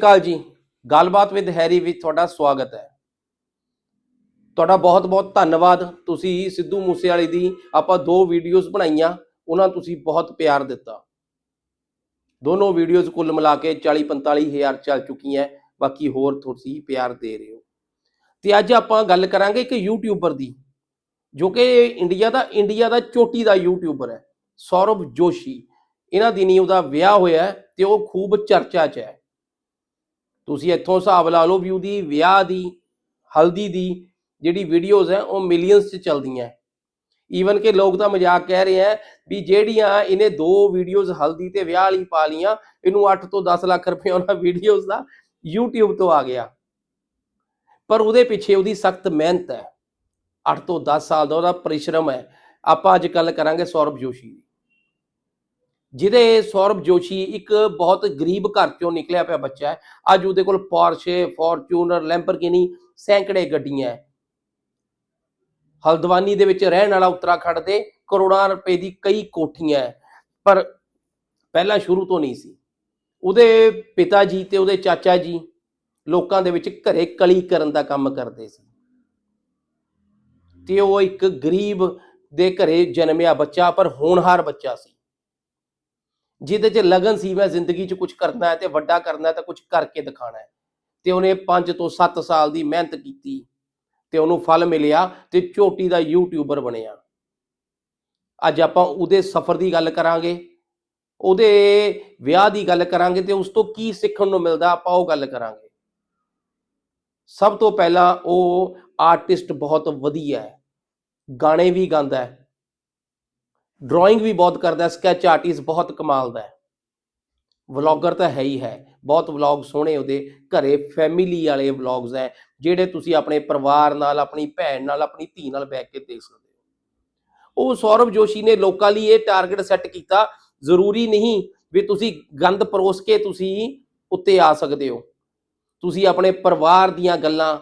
ਕਾਲ ਜੀ। ਗੱਲਬਾਤ with Harry ਵਿੱਚ ਤੁਹਾਡਾ ਸਵਾਗਤ ਹੈ। ਤੁਹਾਡਾ ਬਹੁਤ-ਬਹੁਤ ਧੰਨਵਾਦ। ਤੁਸੀਂ ਸਿੱਧੂ ਮੂਸੇਵਾਲੇ ਦੀ ਆਪਾਂ ਦੋ ਵੀਡੀਓਜ਼ ਬਣਾਈਆਂ, ਉਹਨਾਂ ਨੂੰ ਤੁਸੀਂ ਬਹੁਤ ਪਿਆਰ ਦਿੱਤਾ। ਦੋਨੋਂ ਵੀਡੀਓਜ਼ ਕੁੱਲ ਮਿਲਾ ਕੇ 40-45 ਹਜ਼ਾਰ ਚੱਲ ਚੁੱਕੀਆਂ ਬਾਕੀ ਹੋਰ ਤੁਸੀਂ ਪਿਆਰ ਦੇ ਰਹੇ ਹੋ। ਤੇ ਅੱਜ ਆਪਾਂ ਗੱਲ ਕਰਾਂਗੇ ਇੱਕ ਯੂਟਿਊਬਰ ਦੀ, ਜੋ ਕਿ ਇੰਡੀਆ ਦਾ ਇੰਡੀਆ ਦਾ ਚੋਟੀ ਦਾ ਯੂਟਿਊਬਰ ਹੈ ਸੌਰਵ ਜੋਸ਼ੀ। ਇਹਨਾਂ ਦਿਨੀ ਉਹਦਾ ਵਿਆਹ ਹੋਇਆ ਤੇ ਉਹ ਖੂਬ ਚਰਚਾ 'ਚ ਹੈ ਤੁਸੀਂ ਇੱਥੋਂ ਹਿਸਾਬ ਲਾ ਲਓ ਵੀ ਉਹਦੀ ਵਿਆਹ ਦੀ, ਹਲਦੀ ਦੀ ਜਿਹੜੀ ਵੀਡੀਓਜ਼ ਹੈ, ਉਹ ਮਿਲੀਅਨਸ 'ਚ ਚੱਲਦੀਆਂ ਈਵਨ ਕਿ ਲੋਕ ਤਾਂ ਮਜ਼ਾਕ ਕਹਿ ਰਹੇ ਆ ਵੀ ਜਿਹੜੀਆਂ ਇਹਨੇ ਦੋ ਵੀਡੀਓਜ਼ ਹਲਦੀ ਤੇ ਵਿਆਹ ਵਾਲੀ ਪਾ ਲੀਆਂ ਇਹਨੂੰ 8 ਤੋਂ 10 ਲੱਖ ਰੁਪਏ ਉਹਨਾਂ ਵੀਡੀਓਜ਼ ਦਾ YouTube ਤੋਂ ਆ ਗਿਆ। ਪਰ ਉਹਦੇ ਪਿੱਛੇ ਉਹਦੀ ਸਖਤ ਮਿਹਨਤ ਹੈ। 8 ਤੋਂ 10 ਸਾਲ ਦਾ ਉਹਦਾ ਪਰਿਸ਼ਰਮ ਹੈ। ਆਪਾਂ ਅੱਜ ਕੱਲ ਕਰਾਂਗੇ ਸੌਰਭ ਜੋਸ਼ੀ ਦੀ। ਜਿਹਦੇ ਸੌਰਭ ਜੋਸ਼ੀ ਇੱਕ ਬਹੁਤ ਗਰੀਬ ਘਰ ਚੋਂ ਨਿਕਲਿਆ ਪਿਆ ਬੱਚਾ ਹੈ। ਅੱਜ ਉਹਦੇ ਕੋਲ ਪੋਰਸ਼ੇ ਫੋਰਚੂਨਰ ਲੈਂਬਰਗਿਨੀ ਸੈਂਕੜੇ ਗੱਡੀਆਂ ਹਲਦਵਾਨੀ ਦੇ ਵਿੱਚ ਰਹਿਣ ਵਾਲਾ ਉੱਤਰਾਖੰਡ ਦੇ ਕਰੋੜਾਂ ਰੁਪਏ ਦੀ ਕਈ ਕੋਠੀਆਂ ਪਰ ਪਹਿਲਾਂ ਸ਼ੁਰੂ ਤੋਂ ਨਹੀਂ ਸੀ। ਉਹਦੇ ਪਿਤਾ ਜੀ ਤੇ ਉਹਦੇ ਚਾਚਾ ਜੀ ਲੋਕਾਂ ਦੇ ਵਿੱਚ ਘਰੇ ਕਲੀ ਕਰਨ ਦਾ ਕੰਮ ਕਰਦੇ ਸੀ। ਤੇ ਉਹ ਇੱਕ ਗਰੀਬ ਦੇ ਘਰੇ ਜਨਮਿਆ ਬੱਚਾ, ਪਰ ਹੋਣਹਾਰ ਬੱਚਾ ਸੀ। ਜਿਹਦੇ 'ਚ ਲਗਨ ਸੀ, ਮੈਂ ਜ਼ਿੰਦਗੀ 'ਚ ਕੁਝ ਕਰਨਾ ਹੈ ਤੇ ਵੱਡਾ ਕਰਨਾ ਹੈ ਤੇ ਕੁਝ ਕਰਕੇ ਦਿਖਾਣਾ ਹੈ। ਤੇ ਉਹਨੇ 5 ਤੋਂ 7 ਸਾਲ ਦੀ ਮਿਹਨਤ ਕੀਤੀ ਤੇ ਉਹਨੂੰ ਫਲ ਮਿਲਿਆ ਤੇ ਚੋਟੀ ਦਾ ਯੂਟਿਊਬਰ ਬਣਿਆ। ਅੱਜ ਆਪਾਂ ਉਹਦੇ ਸਫ਼ਰ ਦੀ ਗੱਲ ਕਰਾਂਗੇ, ਉਹਦੇ ਵਿਆਹ ਦੀ ਗੱਲ ਕਰਾਂਗੇ ਤੇ ਉਸ ਤੋਂ ਕੀ ਸਿੱਖਣ ਨੂੰ ਮਿਲਦਾ ਆਪਾਂ ਉਹ ਗੱਲ ਕਰਾਂਗੇ। ਸਭ ਤੋਂ ਪਹਿਲਾਂ ਉਹ ਆਰਟਿਸਟ ਬਹੁਤ ਵਧੀਆ ਹੈ, ਗਾਣੇ ਵੀ ਗਾਉਂਦਾ ਹੈ ਡਰਾਇੰਗ ਵੀ ਬਹੁਤ ਕਰਦਾ ਸਕੈਚ ਆਰਟਿਸਟ ਬਹੁਤ ਕਮਾਲ ਦਾ ਹੈ। ਵਲੌਗਰ ਤਾਂ ਹੈ ਹੀ ਹੈ। ਬਹੁਤ ਵਲੌਗ ਸੋਹਣੇ ਉਹਦੇ ਘਰੇ ਫੈਮਿਲੀ ਵਾਲੇ ਵਲੌਗਸ ਹੈ, ਜਿਹੜੇ ਤੁਸੀਂ ਆਪਣੇ ਪਰਿਵਾਰ ਨਾਲ, ਆਪਣੀ ਭੈਣ ਨਾਲ, ਆਪਣੀ ਧੀ ਨਾਲ ਬੈਠ ਕੇ ਦੇਖ ਸਕਦੇ ਹੋ। ਉਹ ਸੌਰਵ ਜੋਸ਼ੀ ਨੇ ਲੋਕਾਂ ਲਈ ਇਹ ਟਾਰਗੇਟ ਸੈੱਟ ਕੀਤਾ, ਜ਼ਰੂਰੀ ਨਹੀਂ ਵੀ ਤੁਸੀਂ ਗੰਦ ਪਰੋਸ ਕੇ ਤੁਸੀਂ ਉੱਤੇ ਆ ਸਕਦੇ ਹੋ। ਤੁਸੀਂ ਆਪਣੇ ਪਰਿਵਾਰ ਦੀਆਂ ਗੱਲਾਂ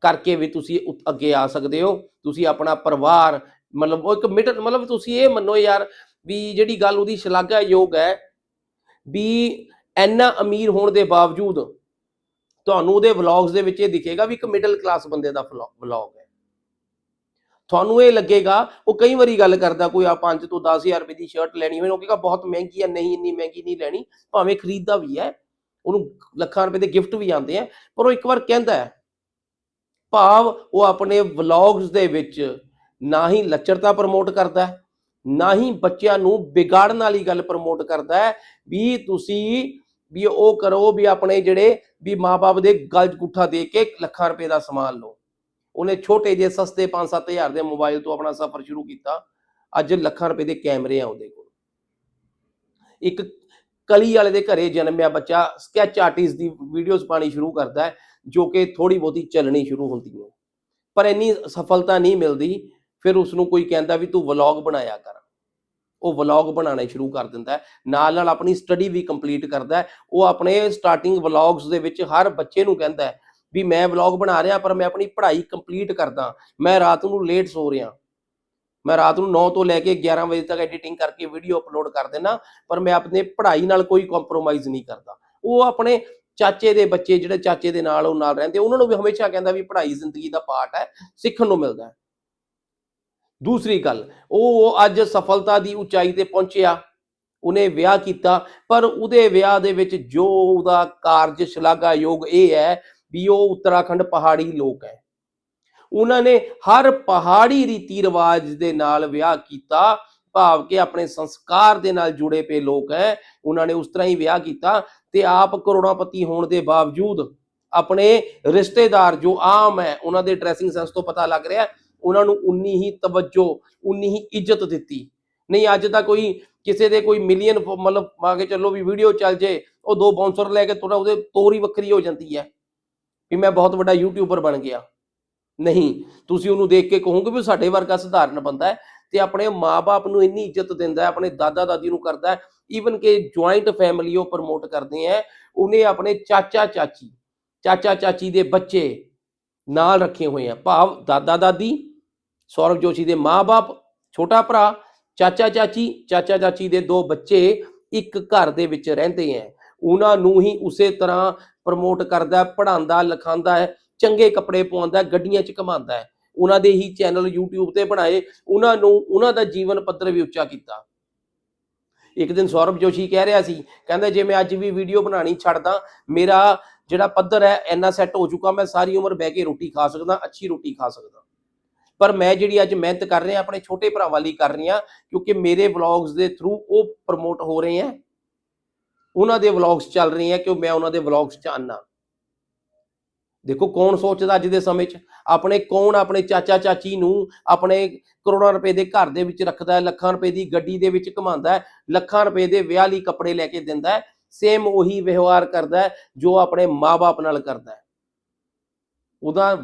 ਕਰਕੇ ਵੀ ਤੁਸੀਂ ਉ- ਅੱਗੇ ਆ ਸਕਦੇ ਹੋ। ਤੁਸੀਂ ਆਪਣਾ ਪਰਿਵਾਰ ਮਤਲਬ ਉਹ ਇੱਕ ਮਿਡਲ ਮਤਲਬ ਤੁਸੀਂ ਇਹ ਮੰਨੋ ਯਾਰ ਵੀ ਜਿਹੜੀ ਗੱਲ ਉਹਦੀ ਸ਼ਲਾਘਾਯੋਗ ਹੈ ਵੀ ਇੰਨਾ ਅਮੀਰ ਹੋਣ ਦੇ ਬਾਵਜੂਦ ਤੁਹਾਨੂੰ ਉਹਦੇ ਵਲੌਗਸ ਦੇ ਵਿੱਚ ਇਹ ਦਿਖੇਗਾ ਵੀ ਇੱਕ ਮਿਡਲ ਕਲਾਸ ਬੰਦੇ ਦਾ ਵਲੌਗ ਹੈ। ਤੁਹਾਨੂੰ ਇਹ ਲੱਗੇਗਾ, ਉਹ ਕਈ ਵਾਰੀ ਗੱਲ ਕਰਦਾ ਕੋਈ ਆ 5 ਤੋਂ 10000 ਰੁਪਏ ਦੀ ਸ਼ਰਟ ਲੈਣੀ ਹੋਵੇ, ਉਹ ਕਹੇਗਾ ਬਹੁਤ ਮਹਿੰਗੀ ਹੈ, ਨਹੀਂ, ਇੰਨੀ ਮਹਿੰਗੀ ਨਹੀਂ ਲੈਣੀ, ਭਾਵੇਂ ਖਰੀਦਦਾ ਵੀ ਹੈ, ਉਹਨੂੰ ਲੱਖਾਂ ਰੁਪਏ ਦੇ ਗਿਫਟ ਵੀ ਆਉਂਦੇ ਆ, ਪਰ ਉਹ ਇੱਕ ਵਾਰ ਕਹਿੰਦਾ ਹੈ, ਭਾਵ ਉਹ ਆਪਣੇ ਵਲੌਗਸ ਦੇ ਵਿੱਚ ਨਾ ਹੀ ਲੱਚਰਤਾ ਪ੍ਰਮੋਟ ਕਰਦਾ ਹੈ, ਨਾ ਹੀ ਬੱਚਿਆਂ ਨੂੰ ਵਿਗਾੜਨ ਵਾਲੀ ਗੱਲ ਪ੍ਰਮੋਟ ਕਰਦਾ ਹੈ, ਵੀ ਤੁਸੀਂ ਵੀ ਉਹ ਕਰੋ ਵੀ ਆਪਣੇ ਜਿਹੜੇ ਵੀ ਮਾਪੇ ਦੇ ਗਲ ਗੁੱਠਾ ਦੇ ਕੇ ਲੱਖਾਂ ਰੁਪਏ ਦਾ ਸਮਾਨ ਲਓ। ਉਹਨੇ ਛੋਟੇ ਜਿਹੇ ਸਸਤੇ 5-7000 ਦੇ ਮੋਬਾਈਲ ਤੋਂ ਆਪਣਾ ਸਫ਼ਰ ਸ਼ੁਰੂ ਕੀਤਾ, ਅੱਜ ਲੱਖਾਂ ਰੁਪਏ ਦੇ ਕੈਮਰੇ ਆ ਉਹਦੇ ਕੋਲ। ਇੱਕ ਕਲੀ ਵਾਲੇ ਦੇ ਘਰੇ ਜਨਮਿਆ ਬੱਚਾ ਸਕੈਚ ਆਰਟਿਸਟ ਦੀ ਵੀਡੀਓਜ਼ ਪਾਣੀ ਸ਼ੁਰੂ ਕਰਦਾ ਜੋ ਕਿ ਥੋੜੀ ਬਹੁਤੀ ਚੱਲਣੀ ਸ਼ੁਰੂ ਹੁੰਦੀ ਹੈ। ਪਰ ਇੰਨੀ ਸਫਲਤਾ ਨਹੀਂ ਮਿਲਦੀ ਫਿਰ ਉਸ ਨੂੰ ਕੋਈ ਕਹਿੰਦਾ ਵੀ ਤੂੰ ਵਲੌਗ ਬਣਾਇਆ ਕਰ। ਉਹ ਵਲੌਗ ਬਣਾਉਣੇ ਸ਼ੁਰੂ ਕਰ ਦਿੰਦਾ ਨਾਲ ਨਾਲ ਆਪਣੀ ਸਟੱਡੀ ਵੀ ਕੰਪਲੀਟ ਕਰਦਾ ਉਹ ਆਪਣੇ ਸਟਾਰਟਿੰਗ ਵਲੌਗਸ ਦੇ ਵਿੱਚ ਹਰ ਬੱਚੇ ਨੂੰ ਕਹਿੰਦਾ ਵੀ ਮੈਂ ਵਲੌਗ ਬਣਾ ਰਿਹਾ ਪਰ ਮੈਂ ਆਪਣੀ ਪੜ੍ਹਾਈ ਕੰਪਲੀਟ ਕਰਦਾ। ਮੈਂ ਰਾਤ ਨੂੰ ਲੇਟ ਸੋ ਰਿਹਾ। ਮੈਂ ਰਾਤ ਨੂੰ 9 ਤੋਂ ਲੈ ਕੇ 11 ਵਜੇ ਤੱਕ ਐਡੀਟਿੰਗ ਕਰਕੇ ਵੀਡੀਓ ਅਪਲੋਡ ਕਰ ਦੇਣਾ ਪਰ ਮੈਂ ਆਪਣੇ ਪੜ੍ਹਾਈ ਨਾਲ ਕੋਈ ਕੰਪਰੋਮਾਈਜ਼ ਨਹੀਂ ਕਰਦਾ। ਉਹ ਆਪਣੇ ਚਾਚੇ ਦੇ ਬੱਚੇ ਜਿਹੜੇ ਚਾਚੇ ਦੇ ਨਾਲ ਉਹ ਨਾਲ ਰਹਿੰਦੇ, ਉਹਨਾਂ ਨੂੰ ਵੀ ਹਮੇਸ਼ਾ ਕਹਿੰਦਾ ਵੀ ਪੜ੍ਹਾਈ ਜ਼ਿੰਦਗੀ ਦਾ ਪਾਰਟ ਹੈ, ਸਿੱਖਣ ਨੂੰ ਮਿਲਦਾ ਹੈ। ਦੂਸਰੀ ਗੱਲ, ਉਹ ਅੱਜ ਸਫਲਤਾ ਦੀ ਉਚਾਈ ਤੇ ਪਹੁੰਚਿਆ। ਉਹਨੇ ਵਿਆਹ ਕੀਤਾ, ਪਰ ਉਹਦੇ ਵਿਆਹ ਦੇ ਵਿੱਚ ਜੋ ਉਹਦਾ ਕਾਰਜ ਸ਼ਲਾਘਾਯੋਗ ਇਹ ਹੈ ਵੀ ਉਹ ਉੱਤਰਾਖੰਡ ਪਹਾੜੀ ਲੋਕ ਹੈ। ਉਹਨਾਂ ਨੇ ਹਰ ਪਹਾੜੀ ਰੀਤੀ ਰਿਵਾਜ ਦੇ ਨਾਲ ਵਿਆਹ ਕੀਤਾ, ਭਾਵ ਕਿ ਆਪਣੇ ਸੰਸਕਾਰ ਦੇ ਨਾਲ ਜੁੜੇ ਪਏ ਲੋਕ ਹੈ। ਉਹਨਾਂ ਨੇ ਉਸ ਤਰ੍ਹਾਂ ਹੀ ਵਿਆਹ ਕੀਤਾ ਤੇ ਆਪ ਕਰੋੜਾਪਤੀ ਹੋਣ ਦੇ ਬਾਵਜੂਦ ਆਪਣੇ ਰਿਸ਼ਤੇਦਾਰ ਜੋ ਆਮ ਹੈ, ਉਹਨਾਂ ਦੇ ਡਰੈਸਿੰਗ ਸੈਂਸ ਤੋਂ ਪਤਾ ਲੱਗ ਰਿਹਾ ਉਹਨਾਂ ਨੂੰ ਉਨੀ ਹੀ ਤਵੱਜੋ, ਉਨੀ ਹੀ ਇੱਜ਼ਤ ਦਿੱਤੀ। ਨਹੀਂ, ਅੱਜ ਤਾਂ ਕੋਈ ਕਿਸੇ ਦੇ ਕੋਈ ਮਿਲੀਅਨ ਮਤਲਬ ਆ ਕੇ ਚੱਲੋ ਵੀ ਵੀਡੀਓ ਚੱਲ ਜੇ, ਉਹ ਦੋ ਬਾਉਂਸਰ ਲੈ ਕੇ ਥੋੜਾ ਉਹਦੇ ਤੋਰੀ ਵੱਖਰੀ ਹੋ ਜਾਂਦੀ ਹੈ ਵੀ ਮੈਂ ਬਹੁਤ ਵੱਡਾ ਯੂਟਿਊਬਰ ਬਣ ਗਿਆ। ਨਹੀਂ, ਤੁਸੀਂ ਉਹਨੂੰ ਦੇਖ ਕੇ ਕਹੋਗੇ ਵੀ ਸਾਡੇ ਵਰਗਾ ਸਧਾਰਨ ਬੰਦਾ ਹੈ ਤੇ ਆਪਣੇ ਮਾਪੇ ਨੂੰ ਇੰਨੀ ਇੱਜ਼ਤ ਦਿੰਦਾ ਹੈ, ਆਪਣੇ ਦਾਦਾ ਦਾਦੀ ਨੂੰ ਕਰਦਾ ਹੈ ਈਵਨ ਕਿ ਜੁਆਇੰਟ ਫੈਮਿਲੀ ਉਹ ਪ੍ਰਮੋਟ ਕਰਦੇ ਆ ਉਹਨੇ ਆਪਣੇ ਚਾਚਾ ਚਾਚੀ ਚਾਚਾ ਚਾਚੀ ਦੇ ਬੱਚੇ ਨਾਲ ਰੱਖੇ ਹੋਏ ਆ। ਭਾਵ ਦਾਦਾ ਦਾਦੀ, ਸੌਰਵ ਜੋਸ਼ੀ ਦੇ ਮਾਪੇ ਛੋਟਾ ਭਰਾ, ਚਾਚਾ ਚਾਚੀ ਚਾਚਾ ਚਾਚੀ ਦੇ ਦੋ ਬੱਚੇ ਇੱਕ ਘਰ ਦੇ ਵਿੱਚ ਰਹਿੰਦੇ ਆ ਉਹਨਾਂ ਨੂੰ ਹੀ ਉਸੇ ਤਰ੍ਹਾਂ ਪ੍ਰਮੋਟ ਕਰਦਾ ਪੜਾਉਂਦਾ ਲਿਖਾਉਂਦਾ ਹੈ ਚੰਗੇ ਕੱਪੜੇ ਪਾਉਂਦਾ, ਗੱਡੀਆਂ 'ਚ ਘਮਾਉਂਦਾ ਹੈ ਉਹਨਾਂ ਦੇ ਹੀ ਚੈਨਲ YouTube ਤੇ ਬਣਾਏ, ਉਹਨਾਂ ਨੂੰ, ਉਹਨਾਂ ਦਾ ਜੀਵਨ ਪੱਧਰ ਵੀ ਉੱਚਾ ਕੀਤਾ। ਇੱਕ ਦਿਨ ਸੌਰਭ ਜੋਸ਼ੀ ਕਹਿ ਰਿਹਾ ਸੀ, ਕਹਿੰਦਾ, ਜੇ ਮੈਂ ਅੱਜ ਵੀ ਵੀਡੀਓ ਬਣਾਣੀ ਛੱਡਦਾ, ਮੇਰਾ ਜਿਹੜਾ ਪੱਧਰ ਹੈ, ਇੰਨਾ ਸੈੱਟ ਹੋ ਚੁੱਕਾ, ਮੈਂ ਸਾਰੀ ਉਮਰ ਬਹਿ ਕੇ ਰੋਟੀ ਖਾ ਸਕਦਾ, ਅੱਛੀ ਰੋਟੀ ਖਾ ਸਕਦਾ। ਪਰ ਮੈਂ ਜਿਹੜੀ ਅੱਜ ਮਿਹਨਤ ਕਰ ਰਿਹਾ, ਆਪਣੇ ਛੋਟੇ ਭਰਾਵਾਂ ਲਈ ਕਰ ਰਿਹਾ, ਕਿਉਂਕਿ ਮੇਰੇ ਵਲੌਗਸ ਦੇ ਥਰੂ ਉਹ ਪ੍ਰਮੋਟ ਹੋ ਰਹੇ ਹੈ। ਉਹਨਾਂ ਦੇ ਵਲੌਗਸ ਚੱਲ ਰਹੇ ਹੈ ਕਿ ਮੈਂ ਉਹਨਾਂ ਦੇ ਵਲੌਗਸ ਚ ਆਨਾ। ਦੇਖੋ ਕੌਣ ਸੋਚਦਾ ਅੱਜ ਦੇ ਸਮੇਂ 'ਚ? ਆਪਣੇ ਕੌਣ ਆਪਣੇ ਚਾਚਾ ਚਾਚੀ ਨੂੰ ਆਪਣੇ ਕਰੋੜਾਂ ਰੁਪਏ ਦੇ ਘਰ ਦੇ ਵਿੱਚ ਰੱਖਦਾ ਹੈ, ਲੱਖਾਂ ਰੁਪਏ ਦੀ ਗੱਡੀ ਦੇ ਵਿੱਚ ਘੁਮਾਉਂਦਾ ਹੈ, ਲੱਖਾਂ ਰੁਪਏ ਦੇ ਵਿਆਹ ਲਈ ਕੱਪੜੇ ਲੈ ਕੇ ਦਿੰਦਾ ਹੈ। ਸੇਮ ਉਹੀ ਵਿਵਹਾਰ ਕਰਦਾ ਹੈ, ਜੋ ਆਪਣੇ ਮਾਪੇ ਨਾਲ ਕਰਦਾ ਹੈ। ਉਹਦਾ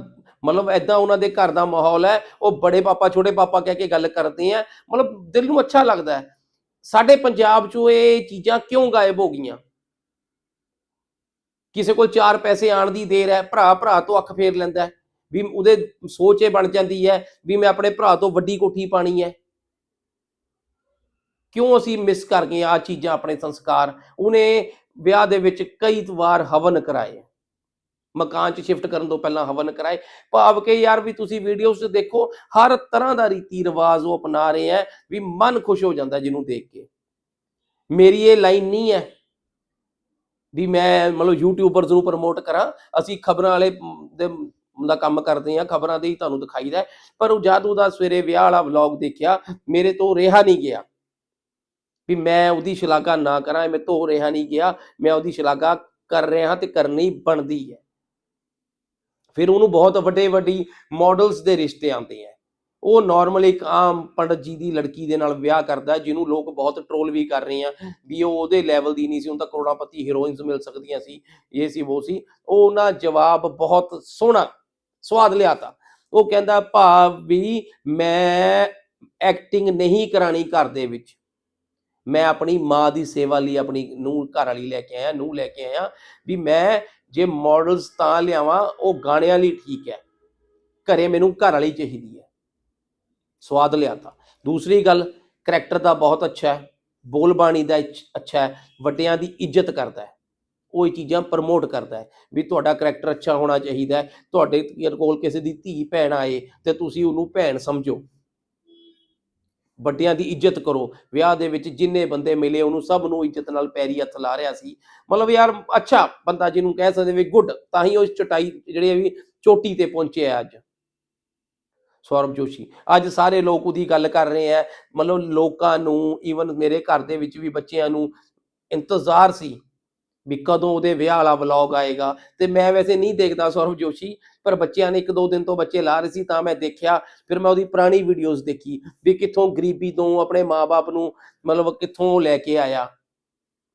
ਮਤਲਬ ਐਦਾਂ ਉਹਨਾਂ ਦੇ ਘਰ ਦਾ ਮਾਹੌਲ ਹੈ, ਉਹ ਬੜੇ ਪਾਪਾ, ਛੋਟੇ ਪਾਪਾ ਕਹਿ ਕੇ ਗੱਲ ਕਰਦੇ ਆ, ਮਤਲਬ ਦਿਲ ਨੂੰ ਅੱਛਾ ਲੱਗਦਾ ਹੈ। ਸਾਡੇ ਪੰਜਾਬ 'ਚੋਂ ਇਹ ਚੀਜ਼ਾਂ ਕਿਉਂ ਗਾਇਬ ਹੋ ਗਈਆਂ? ਕਿਸੇ ਕੋਲ ਚਾਰ ਪੈਸੇ ਆਣ ਦੀ ਦੇਰ ਹੈ, ਭਰਾ ਭਰਾ ਤੋਂ ਅੱਖ ਫੇਰ ਲੈਂਦਾ ਵੀ ਉਹਦੇ ਸੋਚ ਇਹ ਬਣ ਜਾਂਦੀ ਹੈ, ਵੀ ਮੈਂ ਆਪਣੇ ਭਰਾ ਤੋਂ ਵੱਡੀ ਕੋਠੀ ਪਾਣੀ ਹੈ। ਕਿਉਂ ਅਸੀਂ ਮਿਸ ਕਰ ਗਏ ਆ ਚੀਜ਼ਾਂ ਆਪਣੇ ਸੰਸਕਾਰ? ਉਹਨੇ ਵਿਆਹ ਦੇ ਵਿੱਚ ਕਈ ਵਾਰ ਹਵਨ ਕਰਾਏ। ਮਕਾਨ 'ਚ ਸ਼ਿਫਟ ਕਰਨ ਤੋਂ ਪਹਿਲਾਂ ਹਵਨ ਕਰਾਏ। ਭਾਵ ਕਿ ਯਾਰ ਵੀ ਤੁਸੀਂ ਵੀਡੀਓਜ਼ 'ਚ ਦੇਖੋ, ਹਰ ਤਰ੍ਹਾਂ ਦਾ ਰੀਤੀ ਰਿਵਾਜ ਉਹ ਅਪਣਾ ਰਹੇ ਹੈ ਵੀ ਮਨ ਖੁਸ਼ ਹੋ ਜਾਂਦਾ ਜਿਹਨੂੰ ਦੇਖ ਕੇ। ਮੇਰੀ ਇਹ ਲਾਈਨ ਨਹੀਂ ਹੈ ਵੀ ਮੈਂ ਮਤਲਬ ਯੂਟਿਊਬਰਸ ਨੂੰ ਪ੍ਰਮੋਟ ਕਰਾਂ। ਅਸੀਂ ਖਬਰਾਂ ਵਾਲੇ ਦੇ ਦਾ ਕੰਮ ਕਰਦੇ ਆ ਖਬਰਾਂ ਦੇ ਹੀ ਤੁਹਾਨੂੰ ਦਿਖਾਈਦਾ ਹੈ। ਪਰ ਉਹ ਜਾਦੂ ਦਾ ਸਵੇਰੇ ਵਿਆਹ ਵਾਲਾ ਵਲੌਗ ਦੇਖਿਆ, ਮੇਰੇ ਤੋਂ ਰਿਹਾ ਨਹੀਂ ਗਿਆ। ਵੀ ਮੈਂ ਉਹਦੀ ਸ਼ਲਾਘਾ ਨਾ ਕਰਾਂ ਮੈਂ ਧੋ ਰਿਹਾ ਨਹੀਂ ਗਿਆ, ਮੈਂ ਉਹਦੀ ਸ਼ਲਾਘਾ ਕਰ ਰਿਹਾ ਤੇ ਕਰਨੀ ਬਣਦੀ ਹੈ। ਫਿਰ ਉਹਨੂੰ ਬਹੁਤ ਵੱਡੇ ਵੱਡੀ ਮਾਡਲਸ ਦੇ ਰਿਸ਼ਤੇ ਆਉਂਦੇ ਆ ਉਹ ਨਾਰਮਲ ਇੱਕ ਆਮ ਪੰਡਤ ਜੀ ਦੀ ਲੜਕੀ ਦੇ ਨਾਲ ਵਿਆਹ ਕਰਦਾ, ਜਿਹਨੂੰ ਲੋਕ ਬਹੁਤ ਟ੍ਰੋਲ ਵੀ ਕਰ ਰਹੇ ਆ ਵੀ ਉਹ ਉਹਦੇ ਲੈਵਲ ਦੀ ਨਹੀਂ ਸੀ, ਹੁਣ ਤਾਂ ਕਰੋੜਾਪਤੀ ਹੀਰੋਇਨਸ ਮਿਲ ਸਕਦੀਆਂ ਸੀ, ਇਹ ਸੀ, ਉਹ ਸੀ। ਉਹ ਉਹਨਾਂ ਜਵਾਬ ਬਹੁਤ ਸੋਹਣਾ, ਸਵਾਦ ਲਿਆਤਾ। ਉਹ ਕਹਿੰਦਾ ਭਾਵ ਵੀ ਮੈਂ ਐਕਟਿੰਗ ਨਹੀਂ ਕਰਾਣੀ ਘਰ ਦੇ ਵਿੱਚ। ਮੈਂ ਆਪਣੀ ਮਾਂ ਦੀ ਸੇਵਾ ਲਈ ਆਪਣੀ ਨੂੰ ਘਰ ਵਾਲੀ ਲੈ ਕੇ ਆਇਆ ਨੂੰ ਲੈ ਕੇ ਆਇਆ ਵੀ ਮੈਂ ਜੇ ਮਾਡਲਸ ਤਾਂ ਲਿਆਵਾਂ ਉਹ ਗਾਣਿਆਂ ਲਈ ਠੀਕ ਹੈ। ਘਰੇ ਮੈਨੂੰ ਘਰ ਵਾਲੀ ਚਾਹੀਦੀ ਹੈ। ਸਵਾਦ ਲਿਆਤਾ ਦੂਸਰੀ ਗੱਲ ਕਰੈਕਟਰ ਦਾ ਬਹੁਤ ਅੱਛਾ ਹੈ ਬੋਲ ਬਾਣੀ ਦਾ ਅੱਛਾ ਹੈ ਵੱਡਿਆਂ ਦੀ ਇੱਜ਼ਤ ਕਰਦਾ ਹੈ। ਉਹ ਇਹ ਚੀਜ਼ਾਂ ਪ੍ਰਮੋਟ ਕਰਦਾ ਹੈ ਵੀ ਤੁਹਾਡਾ ਕਰੈਕਟਰ ਅੱਛਾ ਹੋਣਾ ਚਾਹੀਦਾ ਹੈ ਤੁਹਾਡੇ ਕੋਲ ਕਿਸੇ ਦੀ ਧੀ ਭੈਣ ਆਏ ਤੇ ਤੁਸੀਂ ਉਹਨੂੰ ਭੈਣ ਸਮਝੋ। ਵੱਡਿਆਂ ਦੀ ਇੱਜ਼ਤ ਕਰੋ। ਵਿਆਹ ਦੇ ਵਿੱਚ ਜਿੰਨੇ ਬੰਦੇ ਮਿਲੇ, ਉਹਨੂੰ ਸਭ ਨੂੰ ਇੱਜ਼ਤ ਨਾਲ ਪੈਰੀ ਹੱਥ ਲਾ ਰਿਹਾ ਸੀ। ਮਤਲਬ ਯਾਰ, ਅੱਛਾ, ਬੰਦਾ ਜਿਹਨੂੰ ਕਹਿ ਸਕਦੇ ਵੀ ਗੁੱਡ, ਤਾਂ ਹੀ ਉਹ ਚਟਾਈ ਜਿਹੜੇ ਵੀ ਚੋਟੀ ਤੇ ਪਹੁੰਚੇ ਆ ਅੱਜ। ਸੌਰਵ ਜੋਸ਼ੀ, ਅੱਜ ਸਾਰੇ ਲੋਕ ਉਹਦੀ ਗੱਲ ਕਰ ਰਹੇ ਆ। ਮਤਲਬ ਲੋਕਾਂ ਨੂੰ ਈਵਨ ਮੇਰੇ ਘਰ ਦੇ ਵਿੱਚ ਵੀ ਬੱਚਿਆਂ ਨੂੰ ਇੰਤਜ਼ਾਰ ਸੀ। ਵੀ ਕਦੋਂ ਉਹਦੇ ਵਿਆਹ ਵਾਲਾ ਵਲੌਗ ਆਏਗਾ। ਤੇ ਮੈਂ ਵੈਸੇ ਨਹੀਂ ਦੇਖਦਾ ਸੌਰਵ ਜੋਸ਼ੀ, ਪਰ ਬੱਚਿਆਂ ਨੇ ਇੱਕ ਦੋ ਦਿਨ ਤੋਂ ਬੱਚੇ ਲਾ ਰਹੇ ਸੀ ਤਾਂ ਮੈਂ ਦੇਖਿਆ। ਫਿਰ ਮੈਂ ਉਹਦੀ ਪੁਰਾਣੀ ਵੀਡੀਓਜ਼ ਦੇਖੀ ਵੀ ਕਿੱਥੋਂ ਗਰੀਬੀ ਤੋਂ ਆਪਣੇ ਮਾਪੇ ਨੂੰ ਮਤਲਬ ਕਿੱਥੋਂ ਲੈ ਕੇ ਆਇਆ।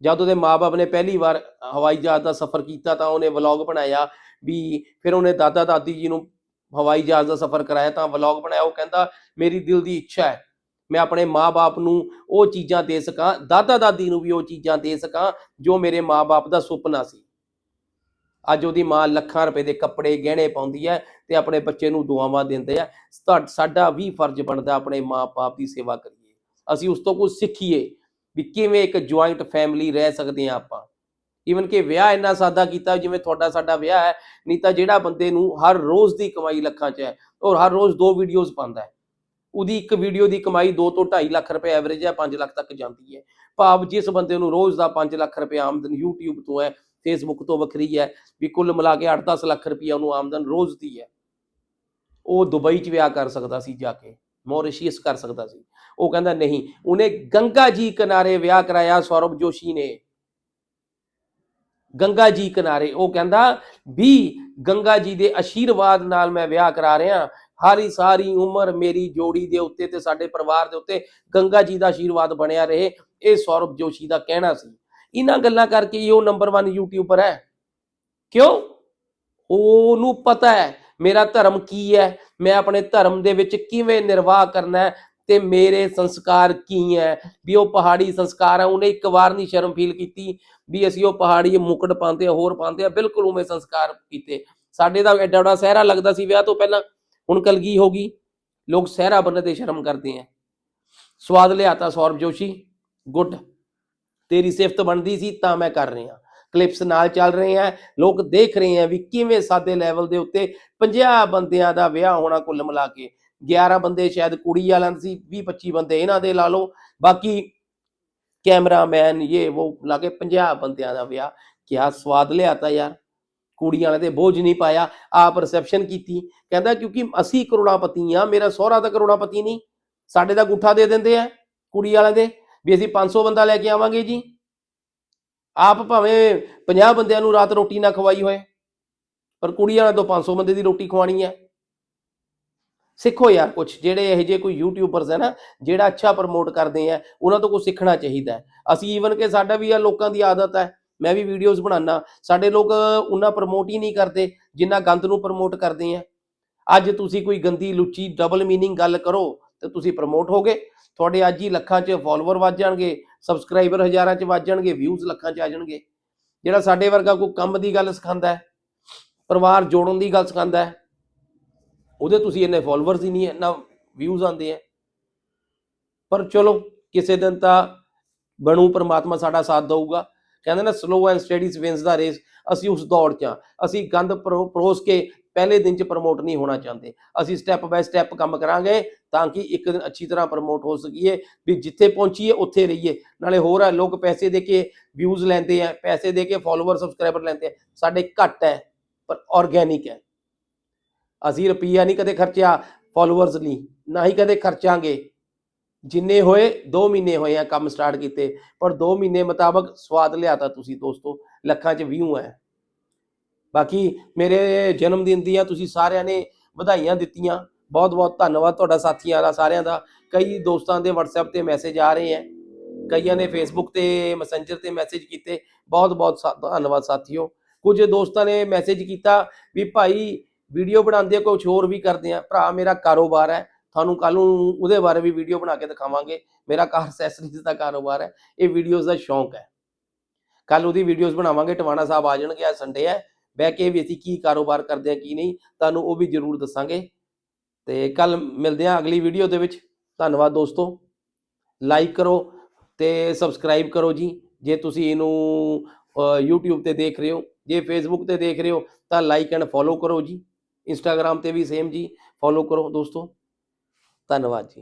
ਜਦ ਉਹਦੇ ਮਾਪੇ ਨੇ ਪਹਿਲੀ ਵਾਰ ਹਵਾਈ ਜਹਾਜ਼ ਦਾ ਸਫ਼ਰ ਕੀਤਾ ਤਾਂ ਉਹਨੇ ਵਲੌਗ ਬਣਾਇਆ ਵੀ ਫਿਰ ਉਹਨੇ ਦਾਦਾ ਦਾਦੀ ਜੀ ਨੂੰ ਹਵਾਈ ਜਹਾਜ਼ ਦਾ ਸਫ਼ਰ ਕਰਾਇਆ ਤਾਂ ਵਲੌਗ ਬਣਾਇਆ। ਉਹ ਕਹਿੰਦਾ, ਮੇਰੀ ਦਿਲ ਦੀ ਇੱਛਾ ਹੈ। ਮੈਂ ਆਪਣੇ ਮਾਪੇ ਨੂੰ ਉਹ ਚੀਜ਼ਾਂ ਦੇ ਸਕਾਂ ਦਾਦਾ ਦਾਦੀ ਨੂੰ ਵੀ ਉਹ ਚੀਜ਼ਾਂ ਦੇ ਸਕਾਂ, ਜੋ ਮੇਰੇ ਮਾਪੇ ਦਾ ਸੁਪਨਾ ਸੀ। ਅੱਜ ਉਹਦੀ ਮਾਂ ਲੱਖਾਂ ਰੁਪਏ ਦੇ ਕੱਪੜੇ, ਗਹਿਣੇ ਪਾਉਂਦੀ ਹੈ ਤੇ ਆਪਣੇ ਬੱਚੇ ਨੂੰ ਦੁਆਵਾਂ ਦਿੰਦੇ ਆ ਸਾ- ਸਾਡਾ ਵੀ ਫਰਜ਼ ਬਣਦਾ ਆਪਣੇ ਮਾਪੇ ਦੀ ਸੇਵਾ ਕਰੀਏ। ਅਸੀਂ ਉਸ ਤੋਂ ਕੁਝ ਸਿੱਖੀਏ ਵੀ ਕਿਵੇਂ ਇੱਕ ਜੁਆਇੰਟ ਫੈਮਿਲੀ ਰਹਿ ਸਕਦੇ ਆ ਆਪਾਂ। ਈਵਨ ਕਿ ਵਿਆਹ ਇੰਨਾ ਸਾਦਾ ਕੀਤਾ, ਜਿਵੇਂ ਤੁਹਾਡਾ ਸਾਡਾ ਵਿਆਹ ਹੈ, ਨਹੀਂ ਤਾਂ ਜਿਹੜਾ ਬੰਦੇ ਨੂੰ ਹਰ ਰੋਜ਼ ਦੀ ਕਮਾਈ ਲੱਖਾਂ 'ਚ ਹੈ, ਔਰ ਹਰ ਰੋਜ਼ ਦੋ ਵੀਡੀਓਜ਼ ਪਾਉਂਦਾ ਹੈ। ਉਹਦੀ ਇੱਕ ਵੀਡੀਓ ਦੀ ਕਮਾਈ 2 ਤੋਂ 2.5 ਲੱਖ ਰੁਪਏ ਐਵਰੇਜ ਹੈ 5 ਲੱਖ ਤੱਕ ਜਾਂਦੀ ਹੈ। ਭਾਵ ਜਿਸ ਬੰਦੇ ਨੂੰ ਰੋਜ਼ ਦਾ 5 ਲੱਖ ਰੁਪਏ ਆਮਦਨ YouTube ਤੋਂ ਹੈ ਫੇਸਬੁੱਕ ਤੋਂ ਵੱਖਰੀ ਹੈ, ਵੀ ਕੁੱਲ ਮਿਲਾ ਕੇ 8-10 ਲੱਖ ਰੁਪਏ ਉਹਨੂੰ ਆਮਦਨ ਰੋਜ਼ ਦੀ ਹੈ। ਉਹ ਦੁਬਈ 'ਚ ਵਿਆਹ ਕਰ ਸਕਦਾ ਸੀ ਜਾ ਕੇ, ਮੌਰੀਸ਼ੀਅਸ ਕਰ ਸਕਦਾ ਸੀ। ਉਹ ਕਹਿੰਦਾ, ਨਹੀਂ, ਉਹਨੇ ਗੰਗਾ ਜੀ ਕਿਨਾਰੇ ਵਿਆਹ ਕਰਾਇਆ ਸੌਰਵ ਜੋਸ਼ੀ ਨੇ। ਗੰਗਾ ਜੀ ਕਿਨਾਰੇ, ਉਹ ਕਹਿੰਦਾ, ਵੀ ਗੰਗਾ ਜੀ ਦੇ ਆਸ਼ੀਰਵਾਦ ਨਾਲ ਮੈਂ ਵਿਆਹ ਕਰਾ ਰਿਹਾ ਹਾਰੀ ਸਾਰੀ ਉਮਰ ਮੇਰੀ ਜੋੜੀ ਦੇ ਉੱਤੇ ਤੇ ਸਾਡੇ ਪਰਿਵਾਰ ਦੇ ਉੱਤੇ ਗੰਗਾ ਜੀ ਦਾ ਆਸ਼ੀਰਵਾਦ ਬਣਿਆ ਰਹੇ। ਇਹ ਸੌਰਵ ਜੋਸ਼ੀ ਦਾ ਕਹਿਣਾ ਸੀ। ਇਹਨਾਂ ਗੱਲਾਂ ਕਰਕੇ ਹੀ ਉਹ ਨੰਬਰ 1 ਯੂਟਿਊਬਰ ਹੈ। ਕਿਉਂ? ਉਹਨੂੰ ਪਤਾ ਹੈ, ਮੇਰਾ ਧਰਮ ਕੀ ਹੈ, ਮੈਂ ਆਪਣੇ ਧਰਮ ਦੇ ਵਿੱਚ ਕਿਵੇਂ ਨਿਰਵਾਹ ਕਰਨਾ ਹੈ ਤੇ ਮੇਰੇ ਸੰਸਕਾਰ ਕੀ ਹੈ। ਵੀ ਉਹ ਪਹਾੜੀ ਸੰਸਕਾਰ ਹੈ ਉਹਨੇ ਇੱਕ ਵਾਰ ਨਹੀਂ ਸ਼ਰਮ ਫੀਲ ਕੀਤੀ ਵੀ ਅਸੀਂ ਉਹ ਪਹਾੜੀ ਮੁਕੜ ਪਾਉਂਦੇ ਆ ਹੋਰ ਪਾਉਂਦੇ ਆ ਬਿਲਕੁਲ ਉਵੇਂ ਸੰਸਕਾਰ ਕੀਤੇ। ਸਾਡੇ ਦਾ ਐਡਾ ਵੱਡਾ ਸਹਿਰਾ ਲੱਗਦਾ ਸੀ ਵਿਆਹ ਤੋਂ ਪਹਿਲਾਂ। ਹੁਣ ਕਲਗੀ ਹੋ ਗਈ? ਲੋਕ ਸਹਿਰਾ ਬੰਨ੍ਹਣ ਤੇ ਸ਼ਰਮ ਕਰਦੇ ਆ ਸਵਾਦ ਲਿਆਤਾ ਸੌਰਵ ਜੋਸ਼ੀ, ਗੁੱਡ। ਤੇਰੀ ਸਿਫਤ ਬਣਦੀ ਸੀ ਤਾਂ ਮੈਂ ਕਰ ਰਿਹਾ। ਕਲਿੱਪਸ ਨਾਲ ਚੱਲ ਰਹੇ ਆ ਲੋਕ ਦੇਖ ਰਹੇ ਆ ਵੀ ਕਿਵੇਂ ਸਾਦੇ ਲੈਵਲ ਦੇ ਉੱਤੇ 50 ਬੰਦਿਆਂ ਦਾ ਵਿਆਹ ਹੋਣਾ ਕੁੱਲ ਮਿਲਾ ਕੇ। 11 ਬੰਦੇ ਸ਼ਾਇਦ ਕੁੜੀ ਵਾਲਿਆਂ ਦੇ ਸੀ 20 25 ਬੰਦੇ ਇਹਨਾਂ ਦੇ ਲਾ ਲਓ। ਬਾਕੀ ਕੈਮਰਾਮੈਨ ਇਹ, ਉਹ ਲਾ ਕੇ 50 ਬੰਦਿਆਂ ਦਾ ਵਿਆਹ। ਕਿਆ ਸਵਾਦ ਲਿਆਤਾ ਯਾਰ। ਕੁੜੀਆਂ ਵਾਲੇ ਤੇ ਬੋਝ ਨਹੀਂ ਪਾਇਆ, ਆਪ ਰਿਸੈਪਸ਼ਨ ਕੀਤੀ। ਕਹਿੰਦਾ, ਕਿਉਂਕਿ ਅਸੀਂ ਕਰੋੜਾਪਤੀ ਆ, ਮੇਰਾ ਸਹੁਰਾ ਤਾਂ ਕਰੋੜਾਪਤੀ ਨਹੀਂ। ਸਾਡੇ ਦਾ ਗੁੱਠਾ ਦੇ ਦਿੰਦੇ ਆ ਕੁੜੀ ਵਾਲਿਆਂ ਦੇ, ਵੀ ਅਸੀਂ 500 ਬੰਦਾ ਲੈ ਕੇ ਆਵਾਂਗੇ ਜੀ। ਆਪ ਭਾਵੇਂ 50 ਬੰਦਿਆਂ ਨੂੰ ਰਾਤ ਰੋਟੀ ਨਾ ਖਵਾਈ ਹੋਏ, ਪਰ ਕੁੜੀ ਵਾਲਿਆਂ ਤੋਂ 500 ਬੰਦੇ ਦੀ ਰੋਟੀ ਖਵਾਣੀ ਹੈ ਸਿੱਖੋ ਯਾਰ ਕੁਝ ਜਿਹੜੇ ਇਹ ਜੇ ਕੋਈ ਯੂਟਿਊਬਰਸ ਹੈ ਨਾ, ਜਿਹੜਾ ਅੱਛਾ ਪ੍ਰਮੋਟ ਕਰਦੇ ਆ, ਉਹਨਾਂ ਤੋਂ ਕੁਝ ਸਿੱਖਣਾ ਚਾਹੀਦਾ। ਅਸੀਂ ਈਵਨ ਕਿ ਸਾਡਾ ਵੀ ਆ ਲੋਕਾਂ ਦੀ ਆਦਤ ਹੈ ਮੈਂ ਵੀ ਵੀਡੀਓਜ਼ ਬਣਾਉਣਾ ਸਾਡੇ ਲੋਕ ਉਹਨਾਂ ਪ੍ਰਮੋਟ ਹੀ ਨਹੀਂ ਕਰਦੇ, ਜਿੰਨਾ ਗੰਦ ਨੂੰ ਪ੍ਰਮੋਟ ਕਰਦੇ ਆ। ਅੱਜ ਤੁਸੀਂ ਕੋਈ ਗੰਦੀ ਲੁੱਚੀ ਡਬਲ ਮੀਨਿੰਗ ਗੱਲ ਕਰੋ, ਤੇ ਤੁਸੀਂ ਪ੍ਰਮੋਟ ਹੋਗੇ। ਤੁਹਾਡੇ ਅੱਜ ਹੀ ਲੱਖਾਂ 'ਚ ਫਾਲੋਅਰ ਵੱਧ ਜਾਣਗੇ ਸਬਸਕ੍ਰਾਈਬਰ ਹਜ਼ਾਰਾਂ 'ਚ ਵੱਧ ਜਾਣਗੇ ਵਿਊਜ਼ ਲੱਖਾਂ 'ਚ ਆ ਜਾਣਗੇ। ਜਿਹੜਾ ਸਾਡੇ ਵਰਗਾ ਕੋਈ ਕੰਮ ਦੀ ਗੱਲ ਸਿਖਾਉਂਦਾ ਹੈ, ਪਰਿਵਾਰ ਜੋੜਨ ਦੀ ਗੱਲ ਸਿਖਾਉਂਦਾ ਹੈ, ਉਹਦੇ ਤੁਸੀਂ ਇੰਨੇ ਫਾਲੋਅਰਸ ਹੀ ਨਹੀਂ, ਇੰਨਾ ਵਿਊਜ਼ ਆਉਂਦੇ ਆ। ਪਰ ਚਲੋ, ਕਿਸੇ ਦਿਨ ਤਾਂ ਬਣੂ, ਪਰਮਾਤਮਾ ਸਾਡਾ ਸਾਥ ਦਊਗਾ। ਕਹਿੰਦੇ ਨਾ slow and steady wins the race ਅਸੀਂ ਉਸ ਦੌੜ 'ਚ ਹਾਂ। ਅਸੀਂ ਗੰਦ ਪਰੋ- ਪਰੋਸ ਕੇ ਪਹਿਲੇ ਦਿਨ 'ਚ ਪ੍ਰਮੋਟ ਨਹੀਂ ਹੋਣਾ ਚਾਹੁੰਦੇ। ਅਸੀਂ ਸਟੈਪ ਬਾਏ ਸਟੈਪ ਕੰਮ ਕਰਾਂਗੇ ਤਾਂ ਕਿ ਇੱਕ ਦਿਨ ਅੱਛੀ ਤਰ੍ਹਾਂ ਪ੍ਰਮੋਟ ਹੋ ਸਕੀਏ, ਵੀ ਜਿੱਥੇ ਪਹੁੰਚੀਏ ਉੱਥੇ ਰਹੀਏ। ਨਾਲੇ ਹੋਰ ਹੈ, ਲੋਕ ਪੈਸੇ ਦੇ ਕੇ ਵਿਊਜ਼ ਲੈਂਦੇ ਆ, ਪੈਸੇ ਦੇ ਕੇ ਫਾਲੋਅਰ ਸਬਸਕ੍ਰਾਈਬਰ ਲੈਂਦੇ ਆ। ਸਾਡੇ ਘੱਟ ਹੈ, ਪਰ ਆਰਗੈਨਿਕ ਹੈ। ਅਸੀਂ ਰੁਪਈਆ ਨਹੀਂ ਕਦੇ ਖਰਚਿਆ ਫਾਲੋਅਰਸ ਲਈ ਨਾ ਹੀ ਕਦੇ ਖਰਚਾਂਗੇ। ਜਿੰਨੇ ਹੋਏ 2 ਮਹੀਨੇ ਹੋਏ ਆ ਕੰਮ ਸਟਾਰਟ ਕੀਤੇ, ਪਰ 2 ਮਹੀਨੇ ਮੁਤਾਬਕ ਸਵਾਦ ਲਿਆਤਾ ਤੁਸੀਂ ਦੋਸਤੋ, ਲੱਖਾਂ ਚ ਵਿਊ ਹੈ। ਬਾਕੀ ਮੇਰੇ ਜਨਮ ਦਿਨ ਦੀਆਂ ਤੁਸੀਂ ਸਾਰਿਆਂ ਨੇ ਵਧਾਈਆਂ ਦਿੱਤੀਆਂ ਬਹੁਤ ਬਹੁਤ ਧੰਨਵਾਦ ਤੁਹਾਡਾ ਸਾਥੀਆਂ ਦਾ, ਸਾਰਿਆਂ ਦਾ। ਕਈ ਦੋਸਤਾਂ ਦੇ WhatsApp ਤੇ ਮੈਸੇਜ ਆ ਰਹੇ ਹੈ, ਕਈਆਂ ਨੇ Facebook ਤੇ ਮੈਸੇਂਜਰ ਤੇ ਮੈਸੇਜ ਕੀਤੇ ਬਹੁਤ ਬਹੁਤ ਸਾ- ਧੰਨਵਾਦ ਸਾਥੀਓ। ਕੁਝ ਦੋਸਤਾਂ ਨੇ ਮੈਸੇਜ ਕੀਤਾ ਵੀ ਭਾਈ ਵੀਡੀਓ ਬਣਾਉਂਦੇ ਕੁਝ ਹੋਰ ਵੀ ਕਰਦੇ ਆ, ਭਰਾ ਮੇਰਾ ਕਾਰੋਬਾਰ ਹੈ ਤੁਹਾਨੂੰ ਕੱਲ ਨੂੰ ਉਹਦੇ ਬਾਰੇ ਵੀ ਵੀਡੀਓ ਬਣਾ ਕੇ ਦਿਖਾਵਾਂਗੇ। ਮੇਰਾ ਕਾਰ ਅਸੈਸਰੀਜ਼ ਦਾ ਕਾਰੋਬਾਰ ਹੈ ਇਹ ਵੀਡੀਓਜ਼ ਦਾ ਸ਼ੌਂਕ ਹੈ। ਕੱਲ ਉਹਦੀ ਵੀਡੀਓਜ਼ ਬਣਾਵਾਂਗੇ ਟਵਾਣਾ ਸਾਹਿਬ ਆ ਜਾਣਗੇ ਅੱਜ ਸੰਡੇ ਹੈ। ਬਹਿ ਕੇ ਵੀ ਅਸੀਂ ਕੀ ਕਾਰੋਬਾਰ ਕਰਦੇ ਆ ਕੀ ਨਹੀਂ ਤੁਹਾਨੂੰ ਉਹ ਵੀ ਜ਼ਰੂਰ ਦੱਸਾਂਗੇ। ਤੇ ਕੱਲ ਮਿਲਦੇ ਹਾਂ ਅਗਲੀ ਵੀਡੀਓ ਦੇ ਵਿੱਚ। ਧੰਨਵਾਦ ਦੋਸਤੋ। ਲਾਈਕ ਕਰੋ ਤੇ ਸਬਸਕ੍ਰਾਈਬ ਕਰੋ ਜੀ। ਜੇ ਤੁਸੀਂ ਇਹਨੂੰ ਅ, YouTube ਤੇ ਦੇਖ ਰਹੇ ਹੋ ਜੇ Facebook ਤੇ ਦੇਖ ਰਹੇ ਹੋ ਤਾਂ ਲਾਈਕ ਐਂਡ ਫੋਲੋ ਕਰੋ ਜੀ। ਇੰਸਟਾਗ੍ਰam ਤੇ ਵੀ ਸੇਮ ਜੀ। ਫੋਲੋ ਕਰੋ ਦੋਸਤੋ। ਧੰਨਵਾਦ ਜੀ।